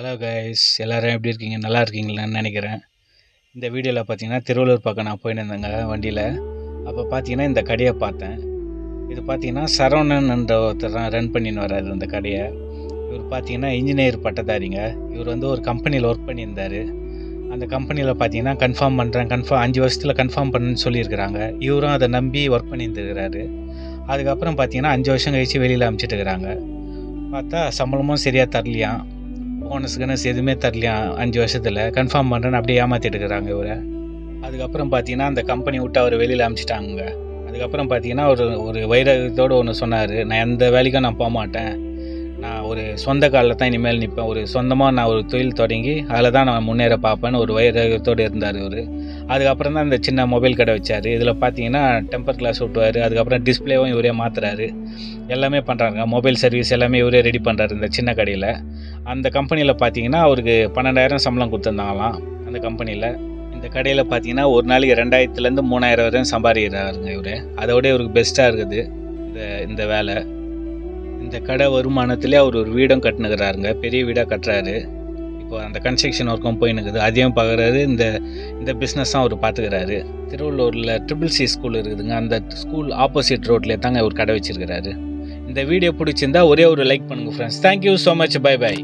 Hello guys எல்லோரும் எப்படி இருக்கீங்க? நல்லா இருக்கீங்களான்னு நினைக்கிறேன். இந்த வீடியோவில் பார்த்தீங்கன்னா திருவள்ளூர் பக்கம் நான் போயின்னு இருந்தேங்க வண்டியில். அப்போ பார்த்தீங்கன்னா இந்த கடையை பார்த்தேன். இது பார்த்தீங்கன்னா சரவணன்ன்ற ஒருத்தர் தான் ரன் பண்ணின்னு வர்றாரு இந்த கடையை. இவர் பார்த்தீங்கன்னா இன்ஜினியர் பட்டதாரிங்க. இவர் வந்து ஒரு கம்பெனியில் ஒர்க் பண்ணியிருந்தார். அந்த கம்பெனியில் பார்த்தீங்கன்னா கன்ஃபார்ம் பண்ணுறேன் கன்ஃபார்ம் அஞ்சு வருஷத்தில் கன்ஃபார்ம் பண்ணுன்னு சொல்லியிருக்கிறாங்க. இவரும் அதை நம்பி ஒர்க் பண்ணியிருந்துருக்கிறாரு. அதுக்கப்புறம் பார்த்தீங்கன்னா அஞ்சு வருஷம் கழிச்சு வெளியில் அனுப்பிச்சிட்டு இருக்கிறாங்க. பார்த்தா சம்பளமும் சரியாக தரலையாம். போனஸ் கனஸ் எதுவுமே தரலையா? அஞ்சு வருஷத்தில். கன்ஃபார்ம் பண்ணுறேன்னு அப்படியே ஏமாற்றிட்டு இருக்கிறாங்க இவரை. அதுக்கப்புறம் பார்த்தீங்கன்னா அந்த கம்பெனி விட்டு அவர் வெளியில் அமிச்சிட்டாங்க. அதுக்கப்புறம் பார்த்தீங்கன்னா ஒரு ஒரு வைரத்தோடு ஒன்று சொன்னார். நான் எந்த வேலைக்கும் நான் போக மாட்டேன் நான் ஒரு சொந்த காலில் தான் இனிமேல் நிற்பேன் ஒரு சொந்தமாக நான் ஒரு தொழில் தொடங்கி அதில் தான் நான் முன்னேற பார்ப்பேன்னு ஒரு வைரத்தோடு இருந்தார் இவர். அதுக்கப்புறம் தான் இந்த சின்ன மொபைல் கடை வச்சார். இதில் பார்த்தீங்கன்னா டெம்பர் கிளாஸ் ஓட்டுவார் அதுக்கப்புறம் டிஸ்பிளேவும் இவரே மாற்றுறாரு எல்லாமே பண்ணுறாங்க மொபைல் சர்வீஸ் எல்லாமே இவரே ரெடி பண்ணுறாரு இந்த சின்ன கடையில். அந்த கம்பெனியில் பார்த்தீங்கன்னா அவருக்கு பன்னெண்டாயிரம் சம்பளம் கொடுத்துருந்தாங்களாம். அந்த கம்பெனியில் இந்த கடையில் பார்த்தீங்கன்னா ஒரு நாளைக்கு ரெண்டாயிரத்துலேருந்து மூணாயிரம் வரையும் சம்பாதிக்கிறாருங்க இவர். அதோட இவருக்கு பெஸ்ட்டாக இருக்குது இந்த இந்த வேலை. இந்த கடை வருமானத்திலே அவர் ஒரு வீடும் கட்டுனுக்கிறாருங்க. பெரிய வீடாக கட்டுறாரு. இப்போ அந்த கன்ஸ்ட்ரக்ஷன் ஒர்க்கும் போயினுக்குது. அதையும் பார்க்குறாரு. இந்த இந்த பிஸ்னஸும் அவர் பார்த்துக்கிறாரு. திருவள்ளூரில் ட்ரிபிள் சி ஸ்கூல் இருக்குதுங்க. அந்த ஸ்கூல் ஆப்போசிட் ரோட்லேயே தாங்க அவர் கடை வச்சிருக்கிறாரு. இந்த வீடியோ பிடிச்சிருந்தா ஒரே ஒரு லைக் பண்ணுங்கள் friends thank you so much bye bye